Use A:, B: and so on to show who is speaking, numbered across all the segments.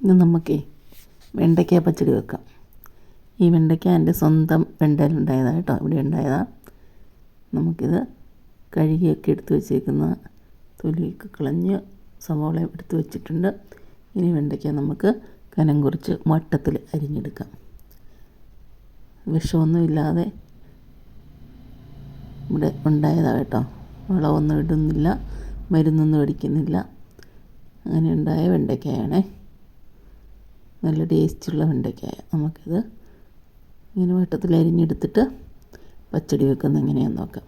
A: ഇന്ന് നമുക്കേ വെണ്ടയ്ക്ക പച്ചടി വെക്കാം. ഈ വെണ്ടയ്ക്ക എന്റെ സ്വന്തം വെണ്ടയിലുണ്ടായതാണ് കേട്ടോ. ഇവിടെ ഉണ്ടായതാണ് നമുക്കിത് കഴുകിയൊക്കെ എടുത്ത് വെച്ചേക്കുന്ന തൊലിയൊക്കെ കളഞ്ഞ് സവോള എടുത്ത് വെച്ചിട്ടുണ്ട്. ഇനി വെണ്ടയ്ക്ക നമുക്ക് കനം കുറച്ച് മട്ടത്തിൽ അരിഞ്ഞെടുക്കാം. വിഷമൊന്നുമില്ലാതെ ഇവിടെ ഉണ്ടായതാണ് കേട്ടോ. വളമൊന്നും ഇടുന്നില്ല മരുന്നൊന്നും അടിക്കുന്നില്ല. അങ്ങനെ ഉണ്ടായ വെണ്ടയ്ക്കയാണേ. നല്ല ടേസ്റ്റുള്ള വെണ്ടയ്ക്കായ. നമുക്കിത് ഇങ്ങനെ വട്ടത്തിൽ അരിഞ്ഞെടുത്തിട്ട് പച്ചടി വെക്കുന്ന എങ്ങനെയാണെന്ന് നോക്കാം.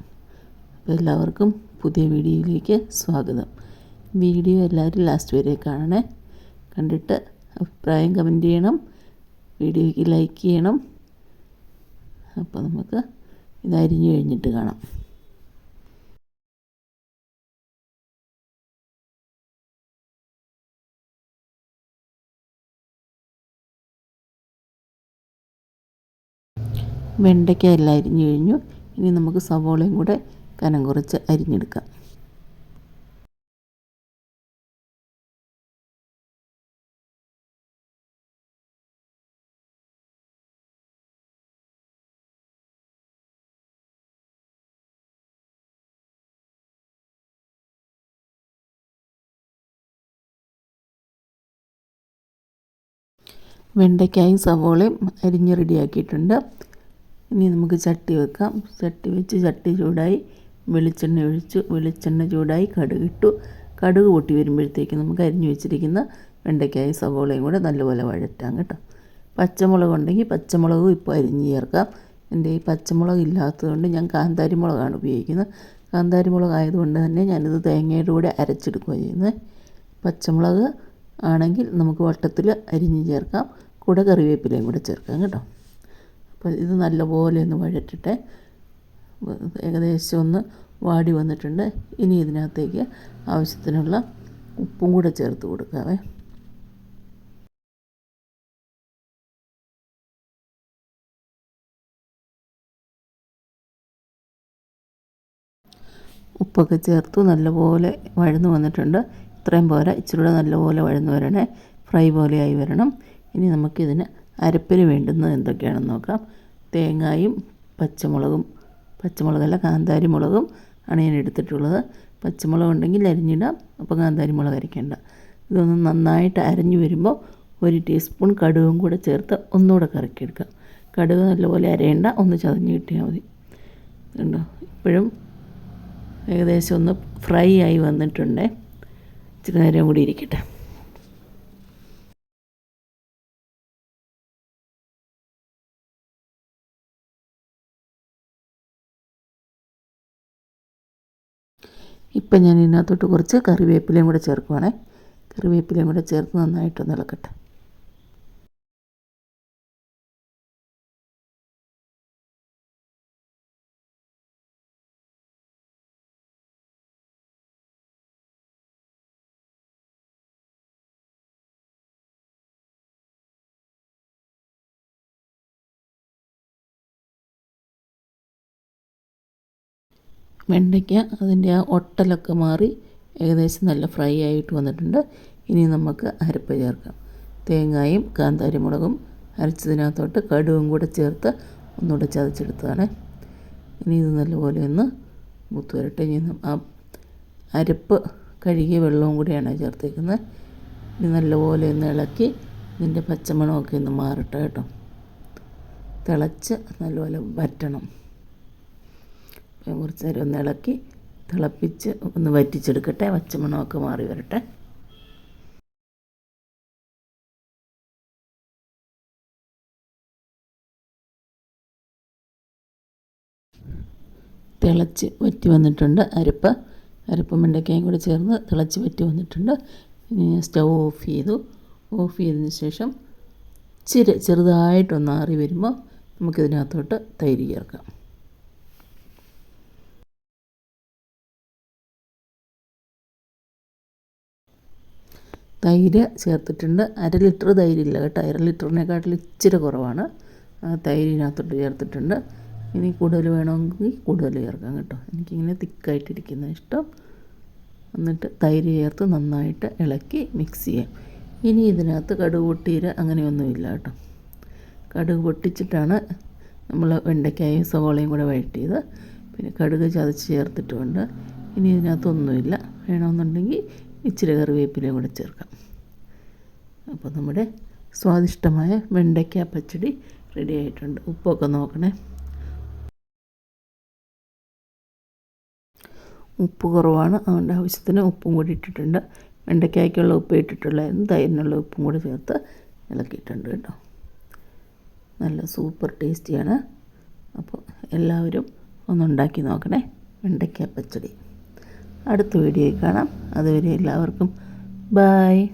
A: അപ്പോൾ എല്ലാവർക്കും പുതിയ വീഡിയോയിലേക്ക് സ്വാഗതം. വീഡിയോ എല്ലാവരും ലാസ്റ്റ് വരെ കാണണേ. കണ്ടിട്ട് അഭിപ്രായം കമന്റ് ചെയ്യണം. വീഡിയോയ്ക്ക് ലൈക്ക് ചെയ്യണം. അപ്പോൾ നമുക്ക് ഇത് അരിഞ്ഞു കഴിഞ്ഞിട്ട് കാണാം. വെണ്ടയ്ക്ക എല്ലാം അരിഞ്ഞു കഴിഞ്ഞു. ഇനി നമുക്ക് സവോളയും കൂടെ കനം കുറച്ച് അരിഞ്ഞെടുക്കാം. വെണ്ടയ്ക്കായും സവോളയും അരിഞ്ഞ് റെഡിയാക്കിയിട്ടുണ്ട് ഇനി നമുക്ക് ചട്ടി വെക്കാം. ചട്ടി വെച്ച് ചട്ടി ചൂടായി വെളിച്ചെണ്ണ ഒഴിച്ചു. വെളിച്ചെണ്ണ ചൂടായി കടുകിട്ടു കടുക് പൊട്ടി വരുമ്പോഴത്തേക്ക് നമുക്ക് അരിഞ്ഞു വെച്ചിരിക്കുന്ന വെണ്ടയ്ക്കായും സവോളയും കൂടെ നല്ലപോലെ വഴറ്റാം കേട്ടോ. പച്ചമുളക് ഉണ്ടെങ്കിൽ പച്ചമുളകും ഇപ്പോൾ അരിഞ്ഞ് ചേർക്കാം. എന്റെ ഈ പച്ചമുളക് ഇല്ലാത്തതുകൊണ്ട് ഞാൻ കാന്താരി മുളകാണ് ഉപയോഗിക്കുന്നത്. കാന്താരി മുളക് ആയതുകൊണ്ട് തന്നെ ഞാനിത് തേങ്ങയുടെ കൂടെ അരച്ചെടുക്കുകയാണ് ചെയ്യുന്നത്. പച്ചമുളക് ആണെങ്കിൽ നമുക്ക് വട്ടത്തിൽ അരിഞ്ഞ് ചേർക്കാം. കൂടെ കറിവേപ്പിലയും കൂടെ ചേർക്കാം കേട്ടോ. അപ്പോൾ ഇത് നല്ലപോലെ ഒന്ന് വഴറ്റിട്ട് ഏകദേശം ഒന്ന് വാടി വന്നിട്ടുണ്ട്. ഇനി ഇതിനകത്തേക്ക് ആവശ്യത്തിനുള്ള ഉപ്പും കൂടെ ചേർത്ത് കൊടുക്കാവേ. ഉപ്പൊക്കെ ചേർത്തു നല്ലപോലെ വഴന്നു വന്നിട്ടുണ്ട്. ഇത്രയും പോരാ ഇച്ചിരി കൂടെ നല്ലപോലെ വഴന്നു വരണേ. ഫ്രൈ പോലെയായി വരണം. ഇനി നമുക്കിതിന് അരപ്പിന് വേണ്ടുന്നത് എന്തൊക്കെയാണെന്ന് നോക്കാം. തേങ്ങായും പച്ചമുളകും പച്ചമുളകല്ല കാന്താരി മുളകും ആണ് ഞാൻ എടുത്തിട്ടുള്ളത്. പച്ചമുളക് ഉണ്ടെങ്കിൽ അരിഞ്ഞിടാം അപ്പോൾ കാന്താരി മുളക് അരയ്ക്കേണ്ട. ഇതൊന്ന് നന്നായിട്ട് അരഞ്ഞു വരുമ്പോൾ ഒരു ടീസ്പൂൺ കടുകും കൂടെ ചേർത്ത് ഒന്നുകൂടെ കറക്കിയെടുക്കാം. കടുക് നല്ലപോലെ അരയേണ്ട ഒന്ന് ചതഞ്ഞ് കിട്ടിയാൽ മതി. കണ്ടോ? ഇപ്പോഴും ഏകദേശം ഒന്ന് ഫ്രൈ ആയി വന്നിട്ടുണ്ട്. ഇച്ചിരി നേരം കൂടി ഇരിക്കട്ടെ. ഇപ്പം ഞാൻ ഇതിനകത്തോട്ട് കുറച്ച് കറിവേപ്പിലയും കൂടെ ചേർക്കുവാണേ. കറിവേപ്പിലയും കൂടെ ചേർത്ത് നന്നായിട്ടൊന്ന് ഇളക്കട്ടെ. വെണ്ടയ്ക്ക അതിന്റെ ആ ഒട്ടലൊക്കെ മാറി ഏകദേശം നല്ല ഫ്രൈ ആയിട്ട് വന്നിട്ടുണ്ട്. ഇനി നമുക്ക് അരപ്പ് ചേർക്കാം. തേങ്ങായും കാന്താരി മുളകും അരച്ചതിനകത്തോട്ട് കടുവും കൂടെ ചേർത്ത് ഒന്നുകൂടെ ചതച്ചെടുത്തതാണ്. ഇനി ഇത് നല്ലപോലെ ഒന്ന് മുത്തു വരട്ടെ. ഇനി ആ അരപ്പ് കഴുകിയ വെള്ളവും കൂടിയാണ് ചേർത്തേക്കുന്നത്. ഇനി നല്ലപോലെ ഒന്ന് ഇളക്കി ഇതിന്റെ പച്ചമണമൊക്കെ ഒന്ന് മാറട്ടെ കേട്ടോ. തിളച്ച് നല്ലപോലെ വറ്റണം. കുറച്ച് നേരം ഒന്ന് ഇളക്കി തിളപ്പിച്ച് ഒന്ന് വറ്റിച്ചെടുക്കട്ടെ. പച്ചമണമൊക്കെ മാറി വരട്ടെ. തിളച്ച് വറ്റി വന്നിട്ടുണ്ട് അരപ്പ്. അരപ്പും വെണ്ടയ്ക്കയും കൂടി ചേർന്ന് തിളച്ച് വറ്റി വന്നിട്ടുണ്ട്. ഇനി സ്റ്റൗ ഓഫ് ചെയ്തു. ഓഫ് ചെയ്തതിന് ശേഷം ഇച്ചിരി ചെറുതായിട്ടൊന്ന് ആറി വരുമ്പോൾ നമുക്കിതിനകത്തോട്ട് തൈര് ചേർക്കാം. തൈര് ചേർത്തിട്ടുണ്ട്. അര ലിറ്റർ തൈരില്ല കേട്ടോ. അര ലിറ്ററിനെക്കാട്ടിൽ ഇച്ചിരി കുറവാണ്. തൈരിനകത്തോട്ട് ചേർത്തിട്ടുണ്ട്. ഇനി കൂടുതൽ വേണമെങ്കിൽ കൂടുതൽ ചേർക്കാം കേട്ടോ. എനിക്കിങ്ങനെ തിക്കായിട്ടിരിക്കുന്ന ഇഷ്ടം. എന്നിട്ട് തൈര് ചേർത്ത് നന്നായിട്ട് ഇളക്കി മിക്സ് ചെയ്യാം. ഇനി ഇതിനകത്ത് കടുക് പൊട്ടീര അങ്ങനെയൊന്നുമില്ല കേട്ടോ. കടുക് പൊട്ടിച്ചിട്ടാണ് നമ്മൾ വെണ്ടയ്ക്കായും സവോളയും കൂടെ വഴറ്റിയത്. പിന്നെ കടുക് ചതച്ച് ചേർത്തിട്ടുമുണ്ട് ഇനി ഇതിനകത്തൊന്നുമില്ല. വേണമെന്നുണ്ടെങ്കിൽ ഇച്ചിരി കറിവേപ്പിലയും കൂടെ ചേർക്കാം. അപ്പോൾ നമ്മുടെ സ്വാദിഷ്ടമായ വെണ്ടയ്ക്ക പച്ചടി റെഡി ആയിട്ടുണ്ട്. ഉപ്പൊക്കെ നോക്കണേ. ഉപ്പ് കുറവാണ്. അതുകൊണ്ട് ആവശ്യത്തിന് ഉപ്പും കൂടി ഇട്ടിട്ടുണ്ട്. വെണ്ടയ്ക്കായ്ക്കുള്ള ഉപ്പ് ഇട്ടിട്ടുള്ളതായിരുന്നു തൈരിനുള്ള ഉപ്പും കൂടി ചേർത്ത് ഇളക്കിയിട്ടുണ്ട് കേട്ടോ. നല്ല സൂപ്പർ ടേസ്റ്റിയാണ്. അപ്പോൾ എല്ലാവരും ഒന്നുണ്ടാക്കി നോക്കണേ. വെണ്ടയ്ക്ക പച്ചടി. അടുത്ത വീഡിയോയിൽ കാണാം. അതുവരെ എല്ലാവർക്കും ബായ്.